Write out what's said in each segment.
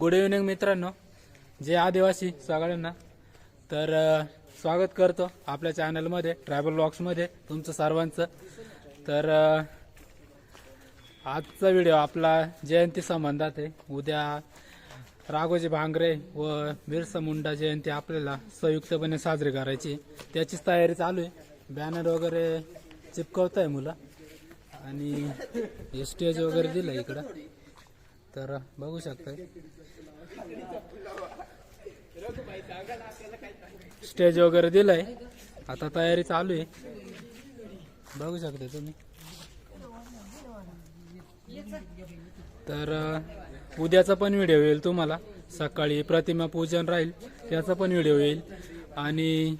Good evening मित्रांनो. जे आदिवासी सगळ्यांना. तर स्वागत करतो आपल्या चॅनलमध्ये ट्रॅव्हल ब्लॉग्समध्ये तुमचं सर्वांचं. तर आजचा व्हिडिओ आपला जयंती संबंधात आहे. उद्या राघोजी भांगरे व बिरसा मुंडा जयंती आपल्याला संयुक्तपणे साजरी करायची त्याचीच तयारी चालू आहे. बॅनर वगैरे चिपकवत आहे मुलं. आणि स्टेज वगैरे दिलं इकडं. तर बघू शकता स्टेज वगैरे दिलाय. आता तयारी चालू आहे. बघू शकता तुम्ही. तर उद्याचा पण व्हिडिओ येईल तुम्हाला. सकाळी प्रतिमा पूजन राहील त्याचा पण व्हिडिओ येईल. आणि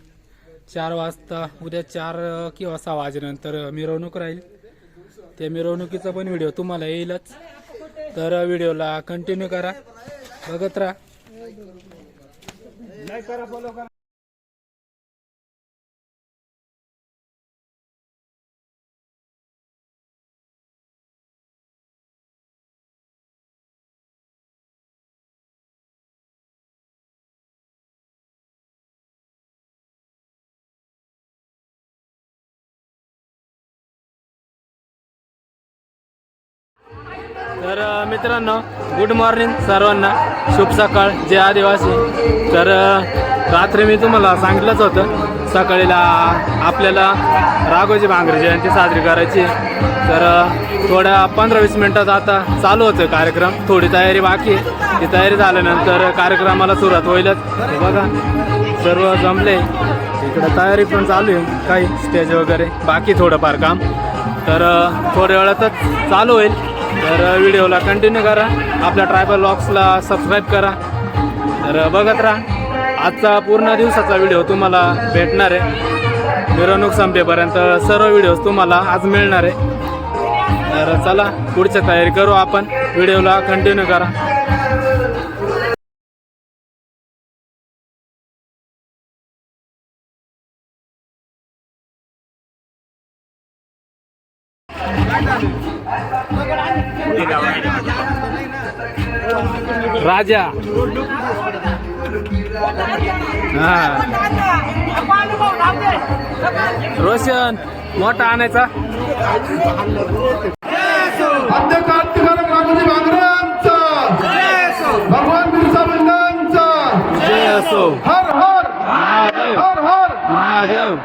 चार वाजता उद्या चार किंवा सहा वाजेनंतर मिरवणूक राहील. त्या मिरवणुकीचा पण व्हिडिओ तुम्हाला येईलच. तर व्हिडिओला कंटिन्यू करा. बघत राहा. तर मित्रांनो गुड मॉर्निंग सर्वांना. शुभ सकाळ. जे आदिवासी. तर रात्री मी तुम्हाला सांगितलंच होतं सकाळीला आपल्याला राघोजी भांगरे जयंती साजरी करायची तर थोड्या पंधरा वीस मिनटात आता चालू होतं कार्यक्रम. थोडी तयारी बाकी ती तयारी झाल्यानंतर कार्यक्रमाला सुरुवात होईलच. बघा सर्व जमले. इकडं तयारी पण चालू आहे. काही स्टेज वगैरे. बाकी थोडंफार काम. तर थोड्या वेळातच चालू होईल. तर व्हिडिओला कंटिन्यू करा. आपल्या ट्रायबल लॉक्सला सबस्क्राईब करा. तर बघत राहा. आजचा पूर्ण दिवसाचा व्हिडिओ तुम्हाला भेटणार आहे. मिरवणूक संपेपर्यंत सर्व व्हिडिओज तुम्हाला आज मिळणार आहे. तर चला पुढची तयारी करू आपण. व्हिडिओला कंटिन्यू करा. राजा. हा. रोशन मोठा आणायचा. भगवान बिरसा मुंडांचा जय असो. हर हर हर. महादेव.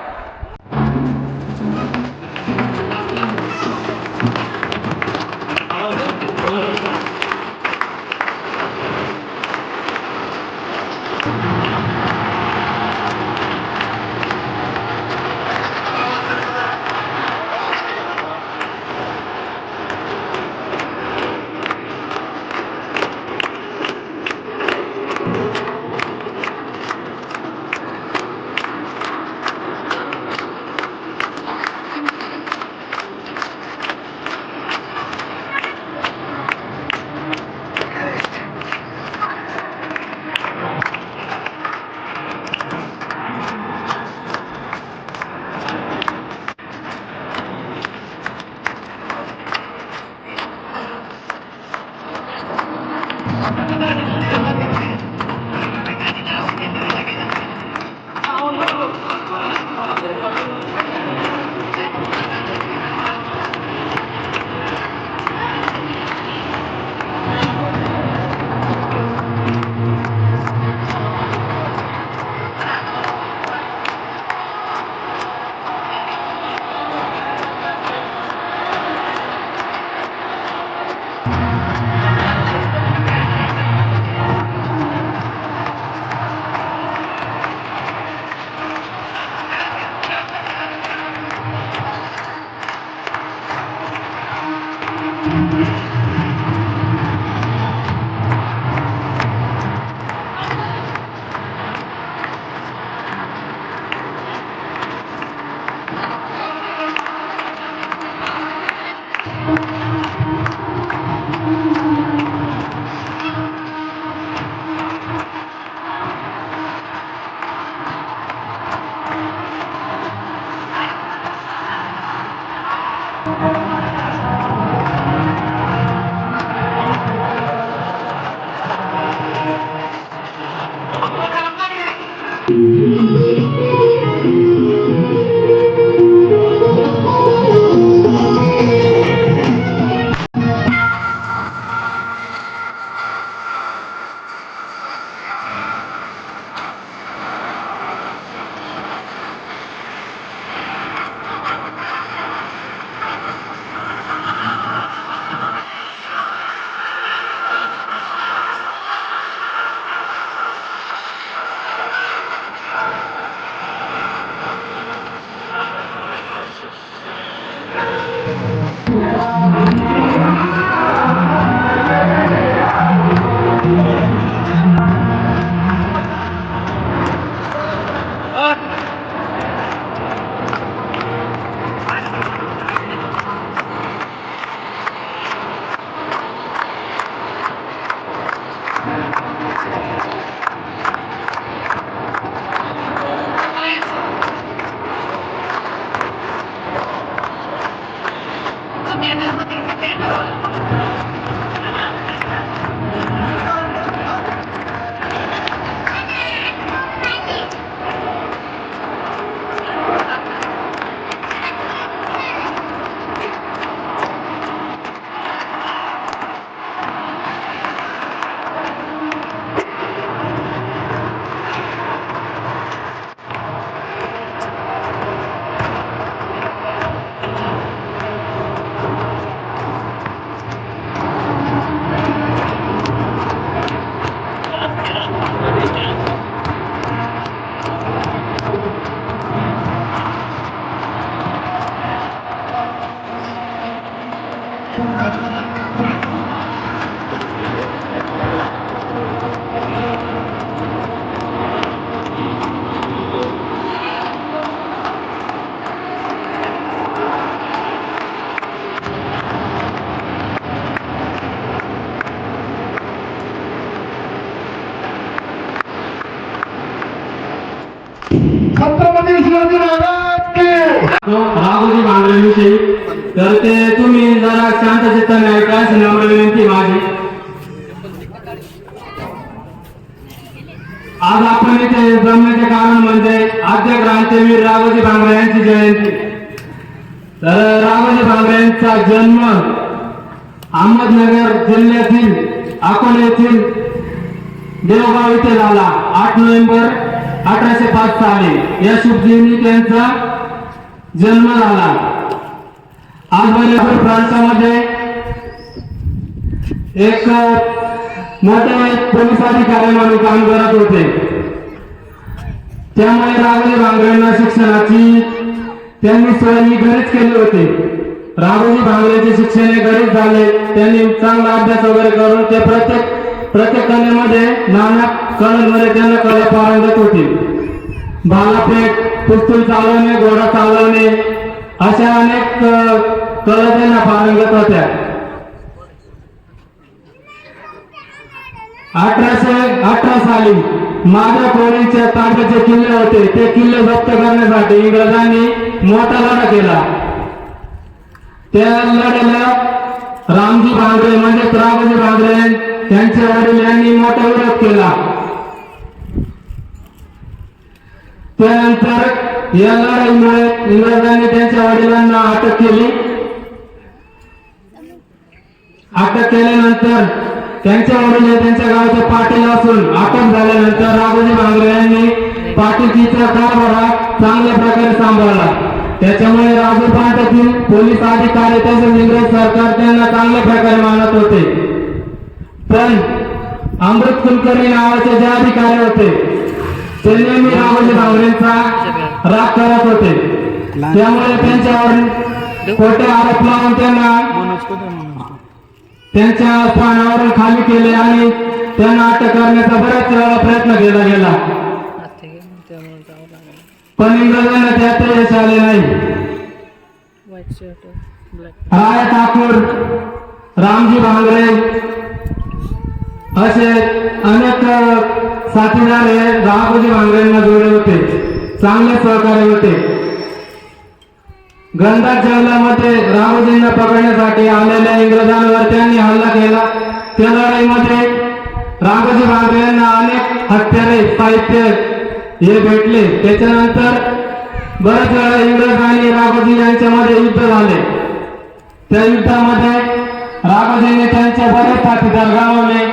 आज आपण इथे जमण्याचे कारण म्हणजे आद्य क्रांतीवीर रावजी भांगरे यांची जयंती. तर रावजी भांगरे यांचा जन्म अहमदनगर जिल्ह्यातील अकोला येथील देवगाव इथे झाला. आठ नोव्हेंबर अठराशे पाच साली या शुभ त्यांचा जन्म झाला. आज बरेचपूर प्रांतामध्ये एक मोठे पोलीस अधिकारी म्हणून काम करत होते. त्यामुळे राघोजी भांगरेंना शिक्षणाची त्यांनी सोय ही घरीच केली होती. राघोजी भांगरेचे शिक्षण हे घरीच झाले. त्यांनी चांगला अभ्यास वगैरे करून ते प्रत्येक प्रत्येक कलेमध्ये नाना कलेमध्ये त्यांना कला पारंगत होती. भालाफेक पिस्तूल चालवणे घोडा चालवणे अशा अनेक कला त्यांना पारंगत होत्या. अठराशे अठरा साली माझ्या कोळीच्या ताब्याचे किल्ले होते. ते किल्ले जप्त करण्यासाठी इंग्रजांनी मोठा लढा केला. त्या लढ्याला रामजी भांगरे म्हणजे रामजी भांगरे त्यांचे वडील यांनी मोठा विरोध केला. त्यानंतर या लढाईमुळे इंग्रजांनी त्यांच्या वडिलांना अटक केली. अटक केल्यानंतर त्यांच्या वडील त्यांच्या गावाचे पाटील असून अटक झाल्यानंतर राघोजी भांगरे यांनी पाटीलकीचा कारभारा चांगल्या प्रकारे सांभाळला. त्याच्यामुळे राजू प्रांतातील पोलीस अधिकारी तसेच इंग्रज सरकार त्यांना चांगल्या प्रकारे मानत होते. पण अमृत कुलकर्णी नावाचे जे अधिकारी होते ते नेहमी राघोजी भांगरेंचा राग करत होते. त्यामुळे त्यांच्यावर खोटे आरोप लावून त्यांना त्यांच्या स्थानावरून खाली केले आणि त्यांना अटक करण्याचा बऱ्याच वेळा प्रयत्न केला गेला. पण इंग्रजांना त्यात यश आले नाही. राय ठाकूर रामजी भांगरे असे अनेक साथीदार हे राघोजी भांगरेंना जोडले होते. चांगले सहकारी होते. गंधात जंगलामध्ये रामजींना पकडण्यासाठी आलेल्या इंग्रजांवर त्यांनी हल्ला केला. त्या लढाईमध्ये रामजी भांगरे यांना अनेक हत्यारे साहित्य हे भेटले. त्याच्यानंतर बऱ्याच वेळा इंग्रज आणि राघोजी यांच्यामध्ये युद्ध झाले. त्या युद्धामध्ये राघोजींनी त्यांचे बरेच साथीदार गमावले.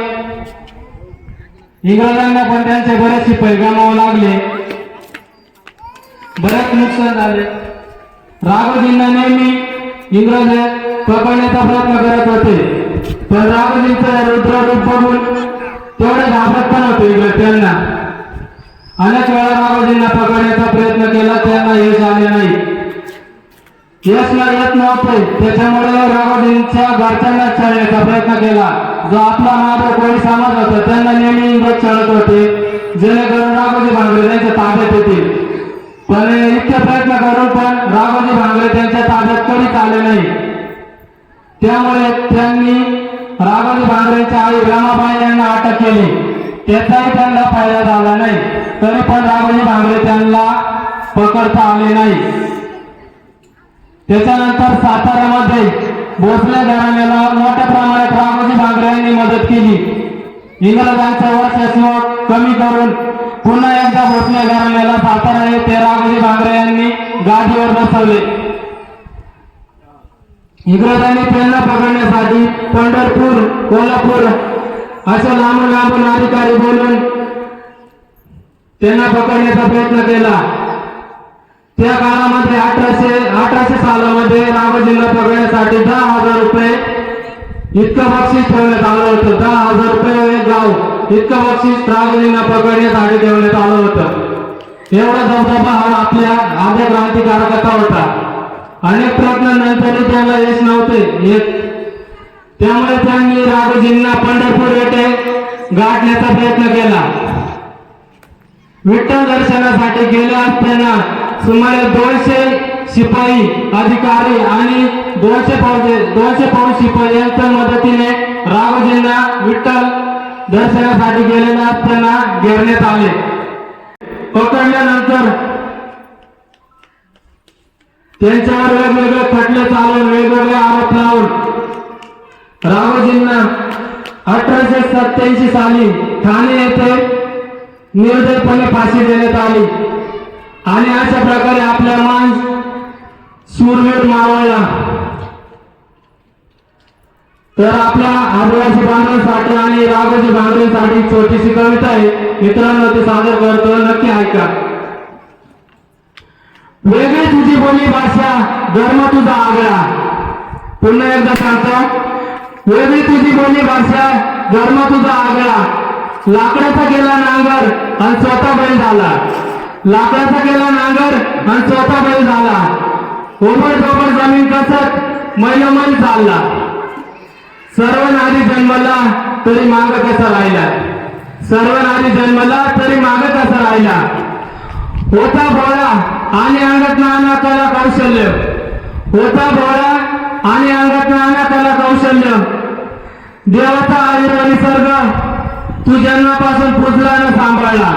इंग्रजांना पण त्यांचे बरेच शिपाई गमावे लागले बरेच नुकसान झाले. राघोजींना नेहमी इंग्रज पकडण्याचा प्रयत्न करत होते. पण राघोजींचं रुद्ररूप बघून तेवढे घाबरत पण होते इंग्रज त्यांना. अनेक वेळा राघोजींना पकडण्याचा प्रयत्न केला त्यांना यश आले नाही. यशला येत नव्हते त्याच्यामुळे राघोजींच्या घरच्यांना चढण्याचा प्रयत्न केला. जो आपला माधव कोळी समाज होता त्यांना नेहमी इंग्रज चढत होते. जेणेकरून राघोजी भांगरे त्यांच्या ताब्यात येतील. तर इतके प्रयत्न करून पण राघोजी भांगरे त्यांच्या ताब्यात कधीच आले नाही. त्यामुळे त्यांनी राघोजी भांगरेच्या आई रमाबाई यांना अटक केली. त्याचाही त्यांना फायदा झाला नाही. तरी पण राघोजी भांगरे त्यांना पकडता आले नाही. त्याच्यानंतर साताऱ्यामध्ये भोसले घराण्याला मोठ्या प्रमाणात राघोजी भांगरे यांनी मदत केली. इंग्रजांचं वर्चस्व कमी करून पुन्हा एकदा भोसले घराण्याला सातारा तेरा राघोजी भांगरे यांनी गादीवर बसवले. इंग्रजांनी त्यांना पकडण्यासाठी पंढरपूर कोल्हापूर अशा लांबून लांबून अधिकारी बोलून त्यांना पकडण्याचा प्रयत्न केला. त्या काळामध्ये अठराशे अठराशे सालामध्ये राघोजींना पकडण्यासाठी दहा हजार रुपये इतकं बक्षीस ठेवण्यात आलं होतं. दहा हजार रुपये गाव. इतकं बक्षीस राघोजींना पकडण्यासाठी ठेवण्यात आलं होतं. एवढा धबधबा हा आपल्या आद्य क्रांतिकारकाचा होता. अनेक प्रयत्नानंतरही त्याला यश नव्हते येत. त्यामुळे त्यांनी राघोजींना पंढरपूर येथे गाठण्याचा प्रयत्न केला. विठ्ठल दर्शनासाठी गेले असताना सुमारे दोनशे शिपाई अधिकारी आणि दोनशे पाऊस दोनशे पाऊस शिपाई यांच्या मदतीने राघोजींना विठ्ठल दर्शनासाठी गेलेला असताना घेरण्यात आले. पकडल्यानंतर त्यांच्यावर वेगवेगळे खटले चालून वेगवेगळे आरोप लावून रामोजींना अठराशे सत्याऐंशी साली ठाणे येथे निर्दयपणे फाशी देण्यात आली. आणि अशा प्रकारे आपल्या मांस सूरवीर मावळला. तर आपल्या आदिवासी बांधवांसाठी आणि रागाची बांधवांसाठी छोटीशी कविता आहे. मित्रांनो ते सादर करतो. नक्की ऐका. वेगळी तुझी बोली भाषा धर्म तुझा आगळा. पुन्हा एकदा सांगतो. वेगळी तुझी बोली भाषा धर्म तुझा आगळा. लाकडाचा गेला नांगर आणि स्वतः बैल झाला. लाकडाचा गेला नांगर आणि स्वतः बैल झाला. ओबड दोबड जमीन कसत मैलोमैल चालला. सर्व नारी जन्मला तरी माग कसा राहिला? सर्व नारी जन्मला तरी माग कसा राहिला? होता भोळा आणि अंगात नाना कला कौशल्य. होता भोळा आणि अंगात नाना कला कौशल्य. देवाचा आयुर्व निसर्ग तू जन्मापासून पुजला न सांभाळला.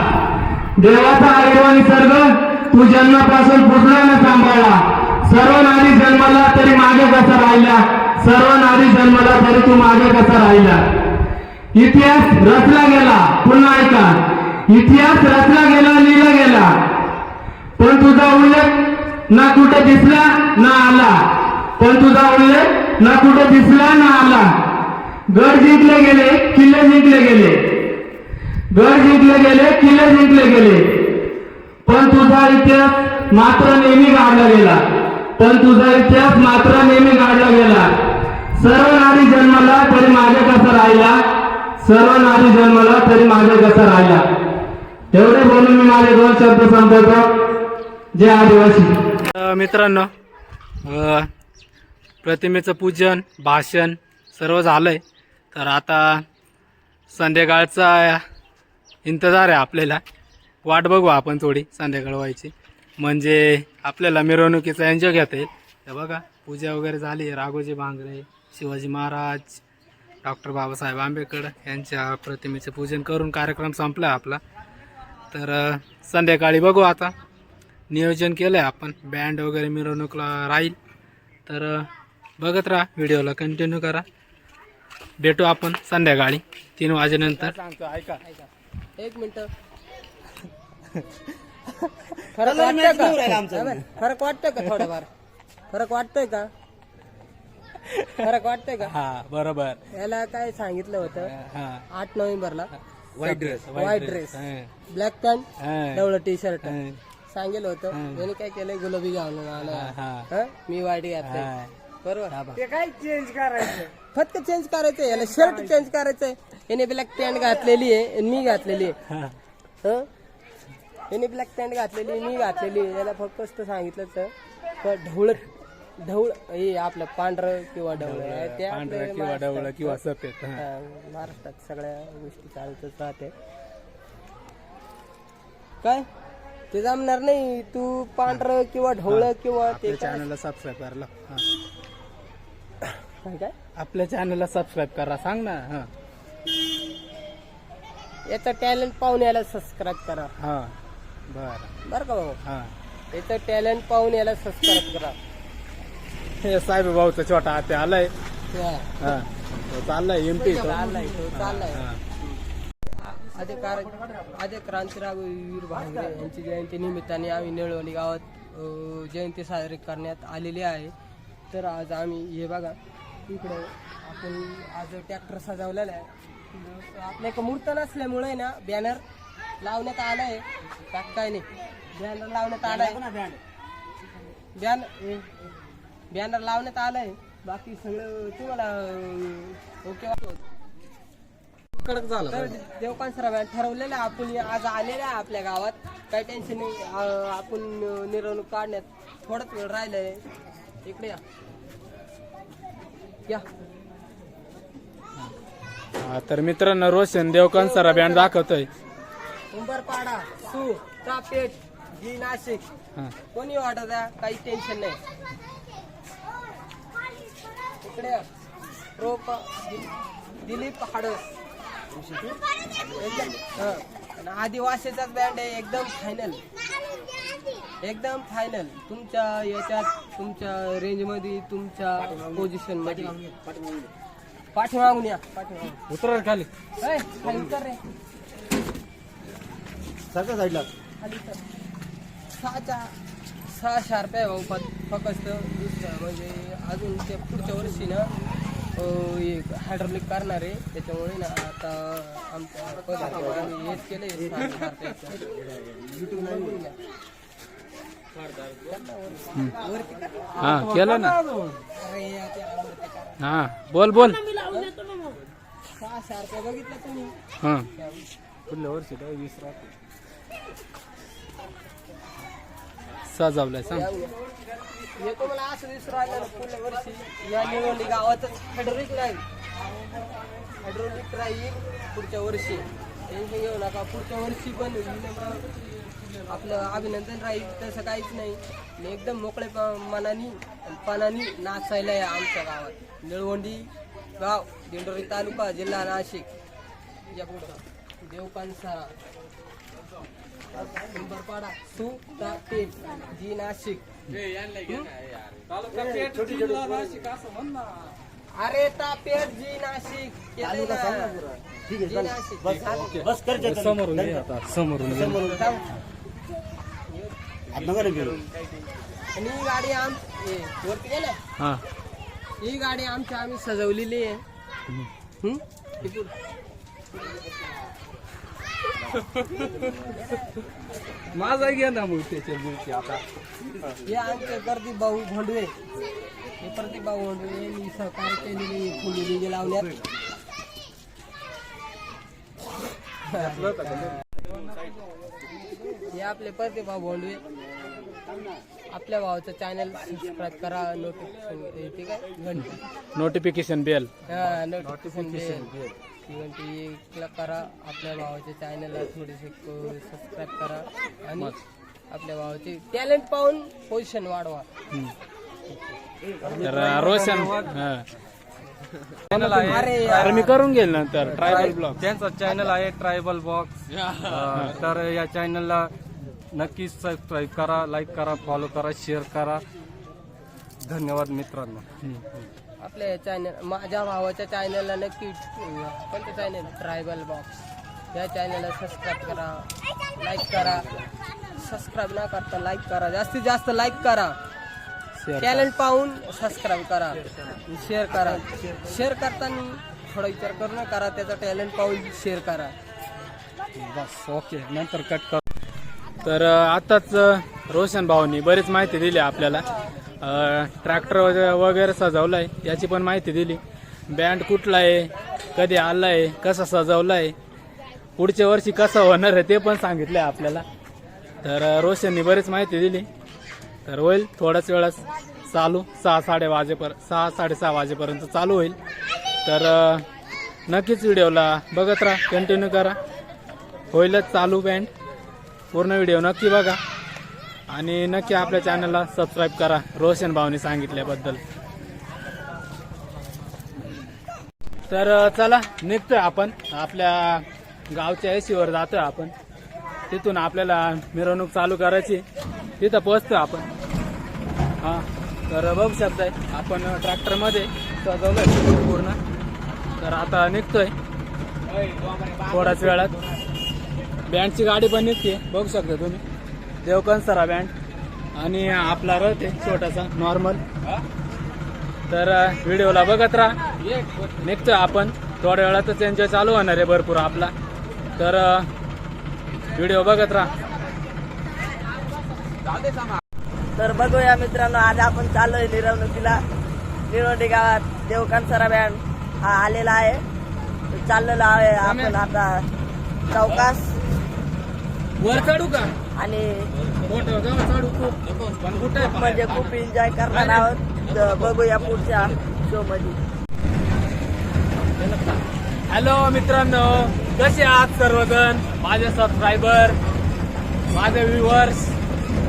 देवाचा आयुर्व निसर्ग तू जन्मापासून पुजला न सांभाळला. सर्व नारी जन्माला तरी मागे कसा राहिला? सर्व नारी जन्माला तरी तू मागे कसा राहिला? इतिहास रचला गेला. पुन्हा ऐका. इतिहास रचला गेला लिहिला गेला. पण तुझा उल्लेख ना कुठे दिसला ना आला. पण तुझा उल्लेख ना कुठे दिसला ना आला. गड जिंकले गेले किल्ले जिंकले गेले. गड जिंकले गेले किल्ले जिंकले गेले. पण तुझा इतिहास मात्र नेहमी गाडला गेला. पण तुझा इतिहास मात्र नेहमी गाडला गेला. सर्व नारी जन्मला तरी मागे कसा राहिला? सर्व नारी जन्मला तरी मागे कसा राहिला? एवढे बोलून मी माझे दोन शब्द संपवतो जय आदिवासी. मित्रांनो प्रतिमेचं पूजन भाषण सर्व झालंय. तर आता संध्याकाळचा इंतजार आहे आपल्याला. वाट बघू आपण थोडी संध्याकाळ व्हायची. म्हणजे आपल्याला मिरवणुकीचा एन्जॉय घेता येईल. तर बघा पूजा वगैरे झाली राघोजी भांगरे शिवाजी महाराज डॉक्टर बाबासाहेब आंबेडकर यांच्या प्रतिमेचे पूजन करून कार्यक्रम संपला आपला. तर संध्याकाळी बघू आता. नियोजन केलं आहे आपण. बँड वगैरे मिरवणूकला राहील. तर बघत राहा. व्हिडिओला कंटिन्यू करा. भेटू आपण संध्याकाळी. तीन वाजेनंतर. ऐका. एक मिनिट. फरक वाटतोय का? फरक वाटतोय का थोडाफार? फरक वाटतोय का? फरक वाटतोय का? हा बरोबर. याला काय सांगितलं होतं? हा आठ नोव्हेंबरला. White dress white dress black pant डवळं T shirt हा. सांगेल होतं. याने काय केलंय? गुलाबी घालून आला. हा. हं? मी वाईट घातलंय. हा. बरोबर? ते काय चेंज करायचं? फक्त चेंज करायचंय. याला शर्ट चेंज करायचंय. याने ब्लॅक पॅन्ट घातलेली आहे आणि मी घातलेली आहे. हा. हं? याने ब्लॅक पॅन्ट घातलेली मी घातलेली आहे. याला फक्त सांगितलं तर ढवळ ढवळ हे आपलं पांढरं किंवा ढवळ आहे ते पांढरं आपलं किंवा महाराष्ट्रात- किंवा सफेद हा. हा, महाराष्ट्रात सगळ्या गोष्टी चालतच राहते. काय? ते जमणार नाही तू पांढरं किंवा ढवळ किंवा ते आपल्या काय? चॅनलला सबस्क्राईब करायला हा. काय काय? आपल्या चॅनलला सबस्क्राईब करा सांग ना हा. याचं टॅलेंट पाहून याला सबस्क्राईब करा. हा. बर. बरं का भाऊ? हा. याचं टॅलेंट पाहून याला सबस्क्राईब करा. हे साहेब भाऊचा छोटा हाते आलाय. हा. हा. तो. चाललाय एमपी तो चाललाय. चाललाय हा. क्रांतीराव वीर भांगरे यांची जयंती निमित्ताने आम्ही निळवणी गावात अ, जयंती साजरी करण्यात आलेली आहे. तर आज आम्ही हे बघा इकडे आपण आज ट्रॅक्टर सजवलेला आहे. आपल्या एक मूर्त नसल्यामुळे ना बॅनर लावण्यात आला आहे काय नाही. बॅनर लावण्यात आला आहे बॅन बॅनर लावण्यात आलं आहे बाकी सगळं तुम्हाला ओके कडक झाला तर देवकान सरांनी ठरवलेलं आहे आपण आज आलेलं आहे आपल्या गावात. काही टेन्शन नाही आ- आपण मिरवणूक काढण्यात थोडाच वेळ राहिलंय. इकडे या. या. हा, तर मित्रांनो रोशन देवकान सरा बँड दाखवतोय. उंबरपाडा सू पेठ जी नाशिक. हा. कोणी वाटत आहे काही टेन्शन नाही. इकडे या. रोप दि- दिलीप हाडस. एकदम- आदिवासीचाच बँड आहे एकदम फायनल एकदम फायनल तुमच्या याच्यात तुमच्या रेंजमध्ये तुमच्या पोझिशनमध्ये. पाठीमागून या. उतरा खाली. ए, खाली उतर रे. सारख्या साईडला. खाली उतर. सहाच्या सहा शार्प आहे भाऊ फक- फक्त म्हणजे अजून ते पुढच्या वर्षी ना हायड्रोलिक करणार आहे. त्याच्यामुळे ना आता आमच्या हेच केलं सहा. हा केलं ना. हा बोल बोल सहा शार्प बघितलं तुम्ही हा. पुढल्या वर्षी वीस सजावलाय सांग. हे तुम्हाला असं दिसून राहिलं ना पुढल्या वर्षी. या निवडली गावातच हायड्रोलिक राहील हायड्रोलिक राहील पुढच्या वर्षी. टेन्शन घेऊ नका. पुढच्या वर्षी पण आपलं अभिनंदन राहील. तसं काहीच नाही. एकदम मोकळे मनानी पानानी नाचायला आहे आमच्या गावात. निळवंडी गाव दिंडोरी तालुका जिल्हा नाशिक. या पुढं देवकांसा नंबरपाडा सु ता जी नाशिक. अरे तापेट जी नाशिक समोरून ये आता समोरून ये. थांब. आणि ही गाडी आम वरती गेल्या? हा. ही गाडी आमच्या आम्ही सजवलेली आहे. हम्म? ही पुढं. माझा घे ना मग त्याच्या दिवशी आता. हे आमचे प्रदीप भाऊ भोंडवे. हे प्रदीप भाऊ भोंडवे यांनी सहकार्य केलेली फुललेली लावण्यात हे आपले प्रदीप भाऊ भोंडवे. आपल्या भावाचं चॅनल सबस्क्राईब करा नोटिफिकेशन ठीक आहे? घंटी. नोटिफिकेशन बेल हा नोटिफिकेशन घंटी क्लिक करा आपल्या भावाच्या चॅनलला थोडेसे सबस्क्राईब करा आणि आपल्या भावाचे टॅलेंट पाहून पोझिशन वाढवा. तर रोशन हा. अरे अरे मी करून घेईल नंतर ट्रायबल ब्लॉग त्यांचा चॅनल आहे ट्रायबल बॉक्स तर या चॅनलला नक्कीच सबस्क्राईब करा लाईक करा फॉलो करा शेअर करा. धन्यवाद मित्रांनो. आपल्या चॅनल माझ्या भावाच्या चॅनलला नक्की कोणतं चॅनल ट्रायबल बॉक्स या चॅनलला सबस्क्राईब करा. लाईक करा. सबस्क्राईब न करता लाईक करा. जास्तीत जास्त लाईक करा. टॅलेंट पाहून सबस्क्राईब करा. शेअर करा. शेअर करताना थोडा विचार करून करा त्याचा टॅलेंट पाहून शेअर करा. बस ओके नंतर कट कर. तर आताच रोशन भाऊनी बरीच माहिती दिली आपल्याला. ट्रॅक्टर वगैरे सजवलाय याची पण माहिती दिली. बँड कुठला आहे कधी आलाय कसा सजवलाय पुढच्या वर्षी कसं होणार आहे ते पण सांगितलंय आपल्याला. तर रोशननी बरीच माहिती दिली. तर होईल थोड्याच वेळात चालू. सहा साडे वाजेपर्यंत सहा साडेसहा वाजेपर्यंत चालू होईल. तर नक्कीच व्हिडिओला बघत राहा कंटिन्यू करा. होईलच चालू बँड पूर्ण व्हिडिओ नक्की बघा. आणि नक्की आपल्या चॅनलला सबस्क्राईब करा. रोशन भावनी सांगितल्याबद्दल. तर चला निघतोय आपण. आपल्या गावच्या एसीवर जातोय आपण. तिथून आपल्याला मिरवणूक चालू करायची. तिथं पोहोचतोय आपण. हा तर बघू शकताय आपण ट्रॅक्टरमध्ये सजवलं पूर्ण तर आता निघतोय. थोड्याच वेळात. बँडची गाडी पण निघते. बघू शकता तुम्ही. देवकंसरा बँड. आणि आपला रथ आहे छोटासा नॉर्मल तर व्हिडिओला बघत राहा. निघतोय आपण. थोड्या वेळातच एन्जॉय चालू होणार आहे भरपूर आपला. तर व्हिडिओ बघत राहा. तर बघूया मित्रांनो आज आपण चाललोय मिरवणुकीला. निरोंडी गावात देवकांसरा बँड. हा आलेला आहे. चाललेलो आहे आपण आता चौकास. वर चढू का? आणि मोठं गाव चढू खूप पण कुठे आहे म्हणजे खूप एन्जॉय करणार आहोत. तर बघूया पुढच्या शो मध्ये. हॅलो मित्रांनो. कसे आहात सर्वजण? माझे सबस्क्रायबर माझे व्ह्युअर्स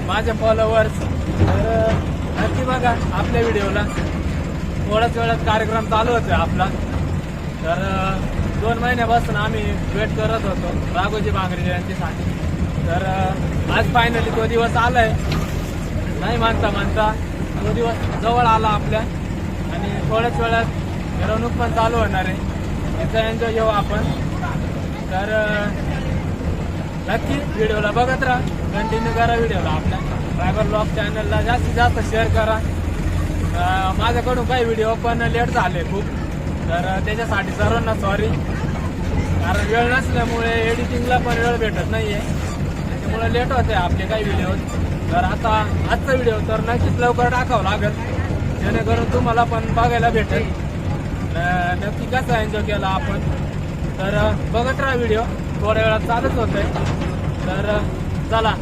माझे फॉलोअर्स तर नक्की बघा आपल्या व्हिडिओला थोड्याच वेळात कार्यक्रम चालू होतोय आपला. तर दोन महिन्यापासून आम्ही वेट करत होतो. राघोजी बांगरे जयंतीसाठी तर आज फायनली तो दिवस आलाय. नाही मानता मानता. तो दिवस जवळ आला आपल्या. आणि थोड्याच वेळात मिरवणूक पण चालू होणार आहे. त्याचा एन्जॉय घेऊ आपण. तर नक्की व्हिडिओला बघत राहा. कंटिन्यू करा व्हिडिओला आपल्या. ड्रायव्हर ब्लॉग चॅनलला जास्तीत जास्त शेअर करा. माझ्याकडून काही व्हिडिओ पण लेट झाले खूप. तर त्याच्यासाठी सर्वांना सॉरी कारण वेळ नसल्यामुळे एडिटिंगला पण वेळ भेटत नाही आहे त्याच्यामुळे लेट होते आपले काही व्हिडिओ तर आता आजचा व्हिडिओ तर नक्कीच लवकर टाकावं लागेल. जेणेकरून तुम्हाला पण बघायला भेटेल. नक्की कसा एन्जॉय केला आपण. तर बघत राहा व्हिडिओ थोड्या वेळात चालूच होते तर चला.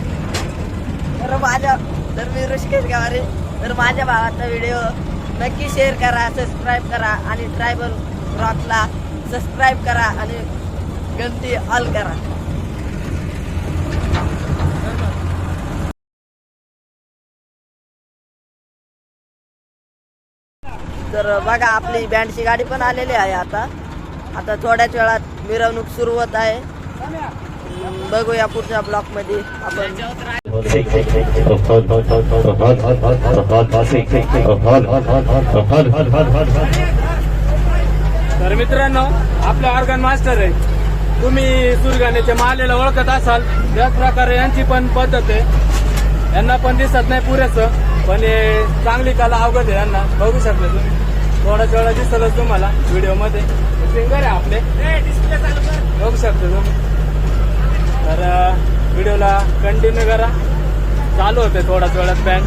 तर माझ्या तर मी ऋषिकेश गावारे. तर माझ्या भावाचा व्हिडिओ नक्की शेअर करा सबस्क्राईब करा आणि ट्रायबल रॉकला सबस्क्राईब करा आणि घंटी ऑल करा. तर बघा आपली बँडची गाडी पण आलेली आहे आता. आता थोड्याच वेळात मिरवणूक सुरू होत आहे. बघूया पुढच्या ब्लॉकमध्ये आपण. तर मित्रांनो आपला ऑर्गन मास्टर आहे. तुम्ही सुरगाण्याच्या मालेला ओळखत असाल. त्याच प्रकारे यांची पण पद्धत आहे. यांना पण दिसत नाही पुरेसं पण हे चांगली कला अवगत आहे यांना. बघू शकता तुम्ही. थोडा थोडा दिसतच तुम्हाला व्हिडिओमध्ये. सिंगर आहे आपले. बघू शकता तुम्ही. तर व्हिडिओला कंटिन्यू करा. चालू होते थोडा थोड्यात बँड